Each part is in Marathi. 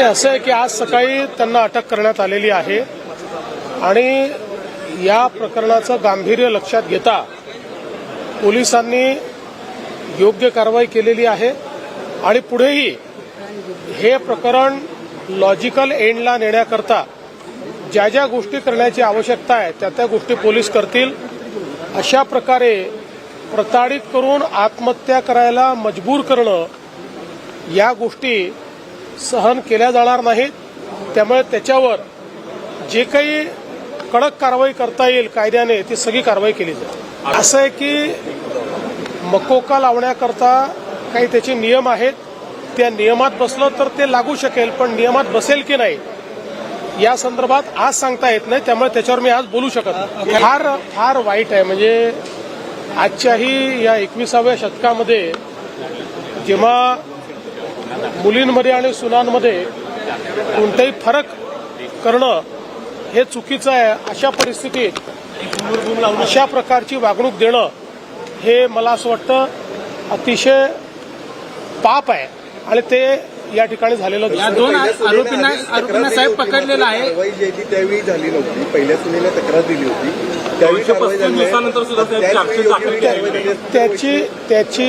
ते असं आहे की आज सकाळी त्यांना अटक करण्यात आलेली आहे. आणि या प्रकरणाचं गांभीर्य लक्षात घेता पोलिसांनी योग्य कारवाई केलेली आहे. आणि पुढेही हे प्रकरण लॉजिकल एंडला नेण्याकरता ज्या ज्या गोष्टी करण्याची आवश्यकता आहे त्या त्या गोष्टी पोलीस करतील. अशा प्रकारे प्रताडित करून आत्महत्या करायला मजबूर करणं या गोष्टी सहन केल्या जाणार नाहीत. त्यामुळे त्याच्यावर जे काही कडक कारवाई करता येईल कायद्याने ती सगळी कारवाई केली जाते असं आहे की मकोका लावण्याकरता काही त्याचे नियम आहेत. त्या नियमात बसलं तर ते लागू शकेल पण नियमात बसेल की नाही या संदर्भात आज सांगता येत नाही. त्यामुळे त्याच्यावर मी आज बोलू शकत नाही. फार फार वाईट आहे. म्हणजे आजच्याही या एकविसाव्या शतकामध्ये जेव्हा मुलींमध्ये आणि सुनांमध्ये कोणताही फरक करणं हे चुकीचं आहे अशा परिस्थितीत अशा प्रकारची वागणूक देणं हे मला असं वाटतं अतिशय पाप आहे आणि ते या ठिकाणी झालेलं या. दोन आरोपींना आरोपींना तक्रार साहेब दिली होती. पकडलेलं आहे कारवाई जी ती त्यावेळी झाली नव्हती पहिल्या सुनेला तक्रार दिली होती त्यावेळी. त्याची त्याची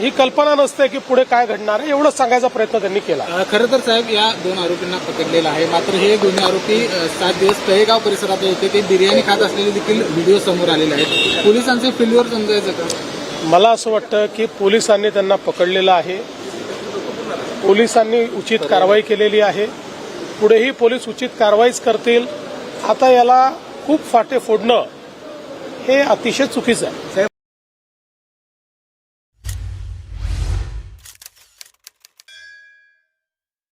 ही कल्पना नसते की पुढे काय घडणार आहे एवढंच सांगायचा प्रयत्न त्यांनी केला. खरं तर साहेब या दोन आरोपींना पकडलेलं आहे. मात्र हे दोन्ही आरोपी सात दिवस तळेगाव परिसरात होते ते बिर्याणी खात असलेले देखील व्हिडिओ समोर आलेले आहेत. पोलिसांचे फील्डवर समजायचं का? मला असं वाटतं की पोलिसांनी त्यांना पकडलेलं आहे. पोलिसांनी उचित कारवाई केलेली आहे. पुढेही पोलीस उचित कारवाईच करतील. आता याला खूप फाटे फोडणं हे अतिशय चुकीचं आहे.